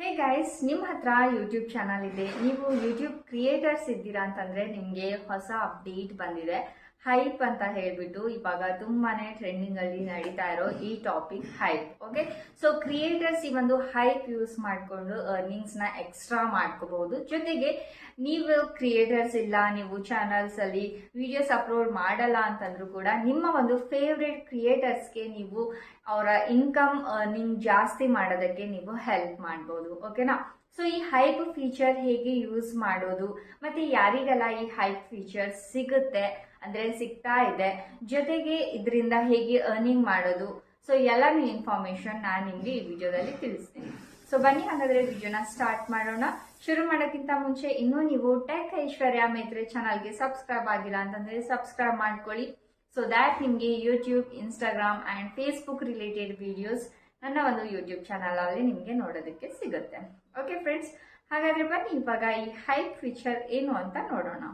Hey guys ನಿಮ್ಮ ಹತ್ರ YouTube channel ಇದೆ. ನೀವು ಯೂಟ್ಯೂಬ್ ಕ್ರಿಯೇಟರ್ಸ್ ಇದ್ದೀರಾ ಅಂತಂದ್ರೆ ನಿಮಗೆ ಹೊಸ ಅಪ್ಡೇಟ್ ಬಂದಿದೆ. ಹೈಪ್ ಅಂತ ಹೇಳ್ಬಿಟ್ಟು ಇವಾಗ ತುಂಬಾನೇ ಟ್ರೆಂಡಿಂಗ್ ಅಲ್ಲಿ ನಡೀತಾ ಇರೋ ಈ topic hype okay so creators ಈ ಒಂದು ಹೈಪ್ ಯೂಸ್ ಮಾಡಿಕೊಂಡು ಅರ್ನಿಂಗ್ಸ್ನ ಎಕ್ಸ್ಟ್ರಾ ಮಾಡ್ಕೋಬಹುದು. ಜೊತೆಗೆ ನೀವು ಕ್ರಿಯೇಟರ್ಸ್ ಇಲ್ಲ, ನೀವು ಚಾನಲ್ಸ್ ಅಲ್ಲಿ ವಿಡಿಯೋಸ್ ಅಪ್ಲೋಡ್ ಮಾಡಲ್ಲ ಅಂತಂದ್ರೂ ಕೂಡ ನಿಮ್ಮ ಒಂದು ಫೇವ್ರೆಟ್ ಕ್ರಿಯೇಟರ್ಸ್ಗೆ ನೀವು ಅವರ ಇನ್ಕಮ್ ಅರ್ನಿಂಗ್ ಜಾಸ್ತಿ ಮಾಡೋದಕ್ಕೆ ನೀವು ಹೆಲ್ಪ್ ಮಾಡ್ಬೋದು ಓಕೆನಾ ಸೊ ಈ ಹೈಪ್ ಫೀಚರ್ ಹೇಗೆ ಯೂಸ್ ಮಾಡೋದು? ಮತ್ತೆ ಯಾರಿಗೆಲ್ಲ ಈ ಹೈಪ್ ಫೀಚರ್ ಸಿಗುತ್ತೆ? ಅಂದ್ರೆ ಸಿಗ್ತಾ ಇದೆ. ಜೊತೆಗೆ ಇದರಿಂದ ಹೇಗೆ ಅರ್ನಿಂಗ್ ಮಾಡೋದು? ಸೊ ಎಲ್ಲಾನು ಇನ್ಫಾರ್ಮೇಶನ್ ನಾನು ನಿಮ್ಗೆ ಈ ವಿಡಿಯೋದಲ್ಲಿ ತಿಳಿಸ್ತೀನಿ. ಸೊ ಬನ್ನಿ ಹಾಗಾದ್ರೆ ವಿಡಿಯೋನ ಸ್ಟಾರ್ಟ್ ಮಾಡೋಣ. ಶುರು ಮಾಡೋಕ್ಕಿಂತ ಮುಂಚೆ ಇನ್ನೂ ನೀವು ಟೆಕ್ ಐಶ್ವರ್ಯ ಮೇತ್ರೆ ಚಾನಲ್ಗೆ ಸಬ್ಸ್ಕ್ರೈಬ್ ಆಗಿಲ್ಲ ಅಂತಂದ್ರೆ ಸಬ್ಸ್ಕ್ರೈಬ್ ಮಾಡ್ಕೊಳ್ಳಿ. ಸೊ ದ್ಯಾಟ್ ನಿಮಗೆ YouTube Instagram and Facebook related videos ನನ್ನ ಒಂದು ಯೂಟ್ಯೂಬ್ ಚಾನಲ್ ಅಲ್ಲಿ ನಿಮಗೆ ನೋಡೋದಕ್ಕೆ ಸಿಗುತ್ತೆ. ಓಕೆ ಫ್ರೆಂಡ್ಸ್ ಹಾಗಾದ್ರೆ ಬನ್ನಿ ಇವಾಗ ಈ ಹೈಪ್ ಫೀಚರ್ ಏನು ಅಂತ ನೋಡೋಣ.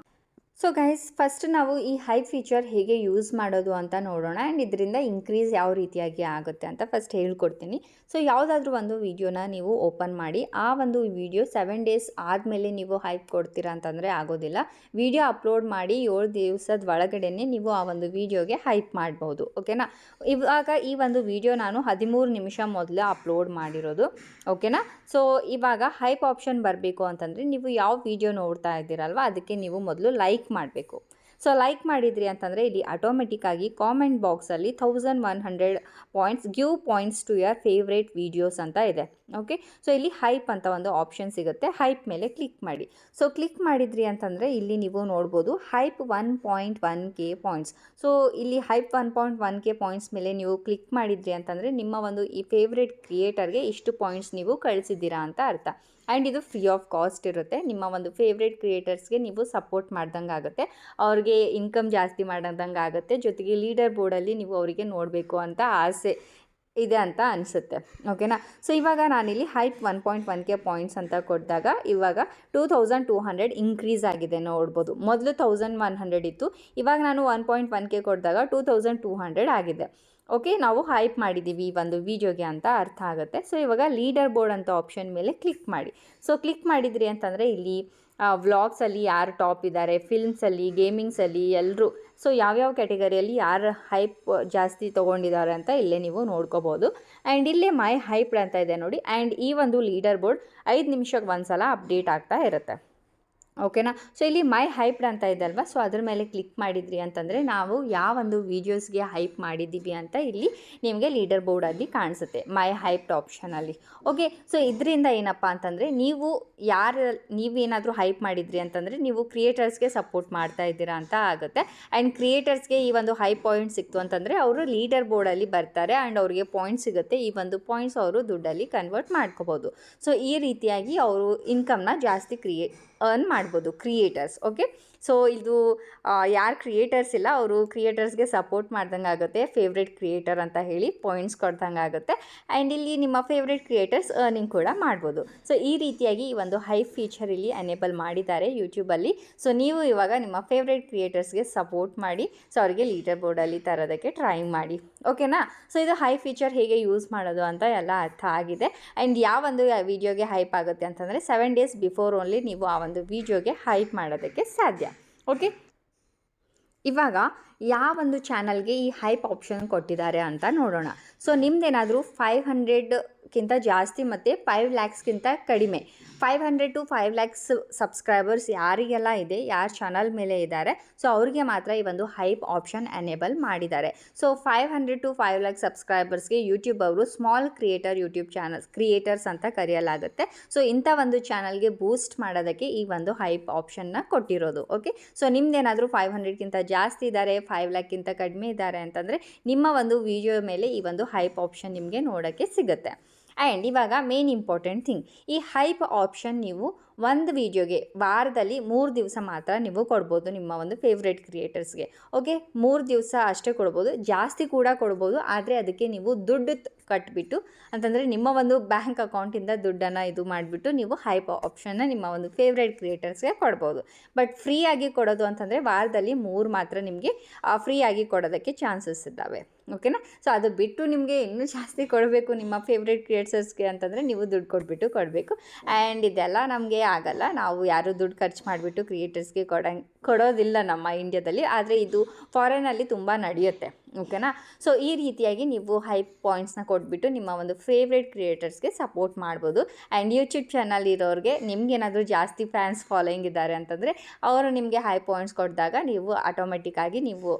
ಸೊ ಗೈಸ್ ಫಸ್ಟ್ ನಾವು ಈ ಹೈ ಫೀಚರ್ ಹೇಗೆ ಯೂಸ್ ಮಾಡೋದು ಅಂತ ನೋಡೋಣ. ಆ್ಯಂಡ್ ಇದರಿಂದ ಇನ್ಕ್ರೀಸ್ ಯಾವ ರೀತಿಯಾಗಿ ಆಗುತ್ತೆ ಅಂತ ಫಸ್ಟ್ ಹೇಳ್ಕೊಡ್ತೀನಿ. ಸೊ ಯಾವುದಾದ್ರೂ ಒಂದು ವಿಡಿಯೋನ ನೀವು ಓಪನ್ ಮಾಡಿ, ಆ ಒಂದು ವಿಡಿಯೋ ಸೆವೆನ್ ಡೇಸ್ ಆದಮೇಲೆ ನೀವು ಹೈಪ್ ಕೊಡ್ತೀರಾ ಅಂತಂದರೆ ಆಗೋದಿಲ್ಲ. ವೀಡಿಯೋ ಅಪ್ಲೋಡ್ ಮಾಡಿ ಏಳು ದಿವಸದ ಒಳಗಡೆನೆ ನೀವು ಆ ಒಂದು ವೀಡಿಯೋಗೆ ಹೈಪ್ ಮಾಡ್ಬೋದು ಓಕೆನಾ ಇವಾಗ ಈ ಒಂದು ವೀಡಿಯೋ ನಾನು ಹದಿಮೂರು ನಿಮಿಷ ಮೊದಲು ಅಪ್ಲೋಡ್ ಮಾಡಿರೋದು ಓಕೆನಾ ಸೊ ಇವಾಗ ಹೈಪ್ ಆಪ್ಷನ್ ಬರಬೇಕು ಅಂತಂದರೆ ನೀವು ಯಾವ ವೀಡಿಯೋ ನೋಡ್ತಾ ಇದ್ದೀರಲ್ವ, ಅದಕ್ಕೆ ನೀವು ಮೊದಲು ಲೈಕ್ ಮಾಡಬೇಕು. ಸೊ ಲೈಕ್ ಮಾಡಿದ್ರಿ ಅಂತಂದರೆ ಇಲ್ಲಿ ಆಟೋಮೆಟಿಕ್ಕಾಗಿ ಕಾಮೆಂಟ್ ಬಾಕ್ಸಲ್ಲಿ thousand one hundred points give points to your favourite videos ಅಂತ ಇದೆ. ಓಕೆ ಸೊ ಇಲ್ಲಿ ಹೈಪ್ ಅಂತ ಒಂದು ಆಪ್ಷನ್ ಸಿಗುತ್ತೆ. ಹೈಪ್ ಮೇಲೆ ಕ್ಲಿಕ್ ಮಾಡಿ. ಸೊ ಕ್ಲಿಕ್ ಮಾಡಿದ್ರಿ ಅಂತಂದರೆ ಇಲ್ಲಿ ನೀವು ನೋಡ್ಬೋದು hype one point one K points so ಇಲ್ಲಿ hype one point one K points ಮೇಲೆ ನೀವು ಕ್ಲಿಕ್ ಮಾಡಿದ್ರಿ ಅಂತಂದರೆ ನಿಮ್ಮ ಒಂದು ಈ ಫೇವ್ರೇಟ್ ಕ್ರಿಯೇಟರ್ಗೆ ಇಷ್ಟು ಪಾಯಿಂಟ್ಸ್ ನೀವು ಕಳಿಸಿದ್ದೀರಾ ಅಂತ ಅರ್ಥ. ಆ್ಯಂಡ್ ಇದು ಫ್ರೀ ಆಫ್ ಕಾಸ್ಟ್ ಇರುತ್ತೆ. ನಿಮ್ಮ ಒಂದು ಫೇವ್ರೇಟ್ ಕ್ರಿಯೇಟರ್ಸ್ಗೆ ನೀವು ಸಪೋರ್ಟ್ ಮಾಡ್ದಂಗೆ ಆಗುತ್ತೆ. ಅವ್ರಿಗೆ ಇನ್ಕಮ್ ಜಾಸ್ತಿ ಮಾಡ್ದಂಗೆ ಆಗುತ್ತೆ. ಜೊತೆಗೆ ಲೀಡರ್ ಬೋರ್ಡಲ್ಲಿ ನೀವು ಅವರಿಗೆ ನೋಡಬೇಕು ಅಂತ ಆಸೆ ಇದೆ ಅಂತ ಅನಿಸುತ್ತೆ, ಓಕೆನಾ? ಸೊ ಇವಾಗ ನಾನಿಲ್ಲಿ hype one point one K points ಅಂತ ಕೊಟ್ಟಾಗ ಇವಾಗ two thousand two hundred increase ಆಗಿದೆ ನೋಡ್ಬೋದು. ಮೊದಲು ತೌಸಂಡ್ ಒನ್ ಹಂಡ್ರೆಡ್ ಇತ್ತು, ಇವಾಗ ನಾನು ಒನ್ ಪಾಯಿಂಟ್ ಒನ್ ಕೆ ಕೊಟ್ಟಾಗ ಟೂ ತೌಸಂಡ್ ಟೂ ಹಂಡ್ರೆಡ್ ಆಗಿದೆ. ಓಕೆ, ನಾವು ಹೈಪ್ ಮಾಡಿದ್ದೀವಿ ಈ ಒಂದು ವಿಡಿಯೋಗೆ ಅಂತ ಅರ್ಥ ಆಗುತ್ತೆ. ಸೊ ಇವಾಗ ಲೀಡರ್ ಬೋರ್ಡ್ ಅಂತ ಆಪ್ಷನ್ ಮೇಲೆ ಕ್ಲಿಕ್ ಮಾಡಿ. ಸೊ ಕ್ಲಿಕ್ ಮಾಡಿದ್ರಿ ಅಂತಂದರೆ ಇಲ್ಲಿ ವ್ಲಾಗ್ಸಲ್ಲಿ ಯಾರು ಟಾಪ್ ಇದ್ದಾರೆ, ಫಿಲ್ಮ್ಸಲ್ಲಿ, ಗೇಮಿಂಗ್ಸಲ್ಲಿ ಎಲ್ಲರೂ ಸೊ ಯಾವ್ಯಾವ ಕ್ಯಾಟಗರಿಯಲ್ಲಿ ಯಾರು ಹೈಪ್ ಜಾಸ್ತಿ ತೊಗೊಂಡಿದ್ದಾರೆ ಅಂತ ಇಲ್ಲೇ ನೀವು ನೋಡ್ಕೋಬೋದು. ಆ್ಯಂಡ್ ಇಲ್ಲೇ ಮೈ ಹೈಪ್ ಅಂತ ಇದೆ ನೋಡಿ. ಆ್ಯಂಡ್ ಈ ಒಂದು ಲೀಡರ್ ಬೋರ್ಡ್ ಐದು ನಿಮಿಷಕ್ಕೆ ಒಂದು ಸಲ ಅಪ್ಡೇಟ್ ಆಗ್ತಾ ಇರುತ್ತೆ. ಓಕೆನಾ? ಸೊ ಇಲ್ಲಿ ಮೈ ಹೈಪ್ಡ್ ಅಂತ ಇದೆ ಅಲ್ವಾ? ಸೊ ಅದ್ರ ಮೇಲೆ ಕ್ಲಿಕ್ ಮಾಡಿದ್ರಿ ಅಂತಂದರೆ ನಾವು ಯಾವೊಂದು ವೀಡಿಯೋಸ್ಗೆ ಹೈಪ್ ಮಾಡಿದ್ದೀವಿ ಅಂತ ಇಲ್ಲಿ ನಿಮಗೆ ಲೀಡರ್ ಬೋರ್ಡಲ್ಲಿ ಕಾಣಿಸುತ್ತೆ ಮೈ ಹೈಪ್ಡ್ ಆಪ್ಷನಲ್ಲಿ ಓಕೆ ಸೊ ಇದರಿಂದ ಏನಪ್ಪ ಅಂತಂದರೆ ನೀವು ಯಾರು ನೀವೇನಾದರೂ ಹೈಪ್ ಮಾಡಿದ್ರಿ ಅಂತಂದರೆ ನೀವು ಕ್ರಿಯೇಟರ್ಸ್ಗೆ ಸಪೋರ್ಟ್ ಮಾಡ್ತಾ ಇದ್ದೀರಾ ಅಂತ ಆಗುತ್ತೆ. ಆ್ಯಂಡ್ ಕ್ರಿಯೇಟರ್ಸ್ಗೆ ಈ ಒಂದು ಹೈ ಪಾಯಿಂಟ್ ಸಿಕ್ತು ಅಂತಂದರೆ ಅವರು ಲೀಡರ್ ಬೋರ್ಡಲ್ಲಿ ಬರ್ತಾರೆ ಆ್ಯಂಡ್ ಅವರಿಗೆ ಪಾಯಿಂಟ್ ಸಿಗುತ್ತೆ, ಈ ಒಂದು ಪಾಯಿಂಟ್ಸ್ ಅವರು ದುಡ್ಡಲ್ಲಿ ಕನ್ವರ್ಟ್ ಮಾಡ್ಕೋಬೋದು. ಸೊ ಈ ರೀತಿಯಾಗಿ ಅವರು ಇನ್ಕಮ್ನ ಜಾಸ್ತಿ ಕ್ರಿಯೇಟ್ ಅರ್ನ್ ಮಾಡ್ಬೋದು ಕ್ರಿಯೇಟರ್ಸ್ ಓಕೆ ಸೊ ಇದು ಯಾರು ಕ್ರಿಯೇಟರ್ಸ್ ಇಲ್ಲ, ಅವರು ಕ್ರಿಯೇಟರ್ಸ್ಗೆ ಸಪೋರ್ಟ್ ಮಾಡ್ದಂಗೆ ಆಗುತ್ತೆ ಫೇವ್ರೆಟ್ ಕ್ರಿಯೇಟರ್ ಅಂತ ಹೇಳಿ ಪಾಯಿಂಟ್ಸ್ ಕೊಡ್ದಂಗೆ ಆಗುತ್ತೆ. ಆ್ಯಂಡ್ ಇಲ್ಲಿ ನಿಮ್ಮ ಫೇವ್ರೆಟ್ ಕ್ರಿಯೇಟರ್ಸ್ ಅರ್ನಿಂಗ್ ಕೂಡ ಮಾಡ್ಬೋದು. ಸೊ ಈ ರೀತಿಯಾಗಿ ಈ ಒಂದು ಹೈ ಫೀಚರ್ ಇಲ್ಲಿ ಎನೇಬಲ್ ಮಾಡಿದ್ದಾರೆ ಯೂಟ್ಯೂಬಲ್ಲಿ ಸೊ ನೀವು ಇವಾಗ ನಿಮ್ಮ ಫೇವ್ರೆಟ್ ಕ್ರಿಯೇಟರ್ಸ್ಗೆ ಸಪೋರ್ಟ್ ಮಾಡಿ ಸೊ ಅವರಿಗೆ ಲೀಡರ್ ಬೋರ್ಡಲ್ಲಿ ತರೋದಕ್ಕೆ ಟ್ರೈ ಮಾಡಿ ಓಕೆನಾ ಸೊ ಇದು ಹೈ ಫೀಚರ್ ಹೇಗೆ ಯೂಸ್ ಮಾಡೋದು ಅಂತ ಎಲ್ಲ ಅರ್ಥ ಆಗಿದೆ. ಆ್ಯಂಡ್ ಯಾವ ಒಂದು ವಿಡಿಯೋಗೆ ಹೈಪ್ ಆಗುತ್ತೆ ಅಂತಂದರೆ ಸೆವೆನ್ ಡೇಸ್ ಬಿಫೋರ್ ಓನ್ಲಿ ನೀವು ಆ ಒಂದು ವಿಡಿಯೋಗೆ ಹೈಪ್ ಮಾಡೋದಕ್ಕೆ ಸಾಧ್ಯ. ಓಕೆ ಇವಾಗ ಯಾವ ಒಂದು ಚಾನಲ್ಗೆ ಈ ಹೈಪ್ ಆಪ್ಷನ್ ಕೊಟ್ಟಿದ್ದಾರೆ ಅಂತ ನೋಡೋಣ. ಸೊ ನಿಮ್ದೇನಾದರೂ ಫೈವ್ ಹಂಡ್ರೆಡ್ಗಿಂತ ಜಾಸ್ತಿ ಮತ್ತು ಫೈವ್ ಲ್ಯಾಕ್ಸ್ಗಿಂತ ಕಡಿಮೆ. Five hundred to five lakhs subscribers ಯಾರಿಗೆಲ್ಲ ಇದೆ, ಯಾರ ಚಾನಲ್ ಮೇಲೆ ಇದ್ದಾರೆ ಸೊ ಅವರಿಗೆ ಮಾತ್ರ ಈ ಒಂದು ಹೈಪ್ ಆಪ್ಷನ್ ಎನೇಬಲ್ ಮಾಡಿದ್ದಾರೆ. So five hundred to five lakh ಸಬ್ಸ್ಕ್ರೈಬರ್ಸ್ಗೆ YouTube ಅವರು small creator YouTube channels creators ಅಂತ ಕರೆಯಲಾಗುತ್ತೆ. ಸೊ ಇಂಥ ಒಂದು ಚಾನಲ್ಗೆ ಬೂಸ್ಟ್ ಮಾಡೋದಕ್ಕೆ ಈ ಒಂದು ಹೈಪ್ ಆಪ್ಷನ್ನ ಕೊಟ್ಟಿರೋದು ಓಕೆ ಸೊ ನಿಮ್ದೇನಾದರೂ ಫೈವ್ ಹಂಡ್ರೆಡ್ಗಿಂತ ಜಾಸ್ತಿ ಇದ್ದಾರೆ ಫೈವ್ ಲ್ಯಾಕ್ಗಿಂತ ಕಡಿಮೆ ಇದ್ದಾರೆ ಅಂತಂದರೆ ನಿಮ್ಮ ಒಂದು ವಿಡಿಯೋ ಮೇಲೆ ಈ ಒಂದು ಹೈಪ್ ಆಪ್ಷನ್ ನಿಮಗೆ ನೋಡೋಕ್ಕೆ ಸಿಗುತ್ತೆ. ಆ್ಯಂಡ್ ಇವಾಗ ಮೇನ್ ಇಂಪಾರ್ಟೆಂಟ್ ಥಿಂಗ್ ಈ ಹೈಪ್ ಆಪ್ಷನ್ ನೀವು ಒಂದು ವೀಡಿಯೋಗೆ ವಾರದಲ್ಲಿ ಮೂರು ದಿವಸ ಮಾತ್ರ ನೀವು ಕೊಡ್ಬೋದು ನಿಮ್ಮ ಒಂದು ಫೇವ್ರೇಟ್ ಕ್ರಿಯೇಟರ್ಸ್ಗೆ ಓಕೆ ಮೂರು ದಿವಸ ಅಷ್ಟೇ ಕೊಡ್ಬೋದು. ಜಾಸ್ತಿ ಕೂಡ ಕೊಡ್ಬೋದು. ಆದರೆ ಅದಕ್ಕೆ ನೀವು ದುಡ್ಡು ಕಟ್ಬಿಟ್ಟು, ಅಂತಂದರೆ ನಿಮ್ಮ ಒಂದು ಬ್ಯಾಂಕ್ ಅಕೌಂಟಿಂದ ದುಡ್ಡನ್ನು ಇದು ಮಾಡಿಬಿಟ್ಟು ನೀವು ಹೈಪ್ ಆಪ್ಷನ್ನ ನಿಮ್ಮ ಒಂದು ಫೇವ್ರೇಟ್ ಕ್ರಿಯೇಟರ್ಸ್ಗೆ ಕೊಡ್ಬೋದು. ಬಟ್ ಫ್ರೀಯಾಗಿ ಕೊಡೋದು ಅಂತಂದರೆ ವಾರದಲ್ಲಿ ಮೂರು ಮಾತ್ರ ನಿಮಗೆ ಫ್ರೀಯಾಗಿ ಕೊಡೋದಕ್ಕೆ ಚಾನ್ಸಸ್ ಇದ್ದಾವೆ. ಓಕೆನಾ ಸೊ ಅದು ಬಿಟ್ಟು ನಿಮಗೆ ಇನ್ನೂ ಜಾಸ್ತಿ ಕೊಡಬೇಕು ನಿಮ್ಮ ಫೇವ್ರೇಟ್ ಕ್ರಿಯೇಟರ್ಸ್ಗೆ ಅಂತಂದರೆ ನೀವು ದುಡ್ಡು ಕೊಟ್ಬಿಟ್ಟು ಕೊಡಬೇಕು. ಆ್ಯಂಡ್ ಇದೆಲ್ಲ ನಮಗೆ ಆಗಲ್ಲ. ನಾವು ಯಾರು ದುಡ್ಡು ಖರ್ಚು ಮಾಡಿಬಿಟ್ಟು ಕ್ರಿಯೇಟರ್ಸ್ಗೆ ಕೊಡಂಗೆ ಕೊಡೋದಿಲ್ಲ ನಮ್ಮ ಇಂಡ್ಯಾದಲ್ಲಿ ಆದರೆ ಇದು ಫಾರಿನಲ್ಲಿ ತುಂಬ ನಡೆಯುತ್ತೆ. ಓಕೆನಾ ಸೊ ಈ ರೀತಿಯಾಗಿ ನೀವು ಹೈ ಪಾಯಿಂಟ್ಸ್ನ ಕೊಟ್ಬಿಟ್ಟು ನಿಮ್ಮ ಒಂದು ಫೇವ್ರೆಟ್ ಕ್ರಿಯೇಟರ್ಸ್ಗೆ ಸಪೋರ್ಟ್ ಮಾಡ್ಬೋದು. ಆ್ಯಂಡ್ ಯೂಟ್ಯೂಬ್ ಚಾನಲ್ ಇರೋರಿಗೆ ನಿಮಗೇನಾದರೂ ಜಾಸ್ತಿ ಫ್ಯಾನ್ಸ್ ಫಾಲೋಯಿಂಗ್ ಇದ್ದಾರೆ ಅಂತಂದರೆ, ಅವರು ನಿಮಗೆ ಹೈ ಪಾಯಿಂಟ್ಸ್ ಕೊಟ್ಟಿದಾಗ ನೀವು ಆಟೋಮೆಟಿಕ್ಕಾಗಿ ನೀವು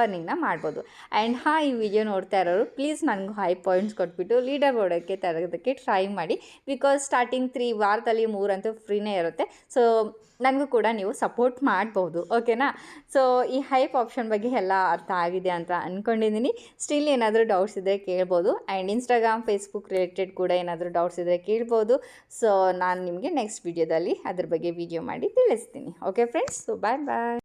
ಅರ್ನಿಂಗ್ನ ಮಾಡ್ಬೋದು. ಆ್ಯಂಡ್ ಹಾ, ಈ ವಿಡಿಯೋ ನೋಡ್ತಾ ಇರೋರು ಪ್ಲೀಸ್ ನನಗೂ ಹೈ ಪಾಯಿಂಟ್ಸ್ ಕೊಟ್ಬಿಟ್ಟು ಲೀಡರ್ ಬೋರ್ಡಕ್ಕೆ ತರೋದಕ್ಕೆ ಟ್ರೈ ಮಾಡಿ. ಬಿಕಾಸ್ ಸ್ಟಾರ್ಟಿಂಗ್ ತ್ರೀ ವಾರದಲ್ಲಿ ಮೂರಂತೂ ಫ್ರೀನೇ ಇರುತ್ತೆ. ಸೊ ನನಗೂ ಕೂಡ ನೀವು ಸಪೋರ್ಟ್ ಮಾಡ್ಬೋದು. ಓಕೆನಾ ಸೊ ಈ ಹೈಪ್ ಆಪ್ಷನ್ ಬಗ್ಗೆ ಎಲ್ಲ ಅರ್ಥ ಆಗಿದೆ ಅಂತ ಅಂದ್ಕೊಂಡಿದ್ದೀನಿ ಸ್ಟಿಲ್ ಏನಾದರೂ ಡೌಟ್ಸ್ ಇದ್ದರೆ ಕೇಳ್ಬೋದು. ಆ್ಯಂಡ್ ಇನ್ಸ್ಟಾಗ್ರಾಮ್ ಫೇಸ್ಬುಕ್ ರಿಲೇಟೆಡ್ ಕೂಡ ಏನಾದರೂ ಡೌಟ್ಸ್ ಇದ್ದರೆ ಕೇಳ್ಬೋದು. ಸೊ ನಾನು ನಿಮಗೆ ನೆಕ್ಸ್ಟ್ ವಿಡಿಯೋದಲ್ಲಿ ಅದ್ರ ಬಗ್ಗೆ ವಿಡಿಯೋ ಮಾಡಿ ತಿಳಿಸ್ತೀನಿ. Okay friends so bye bye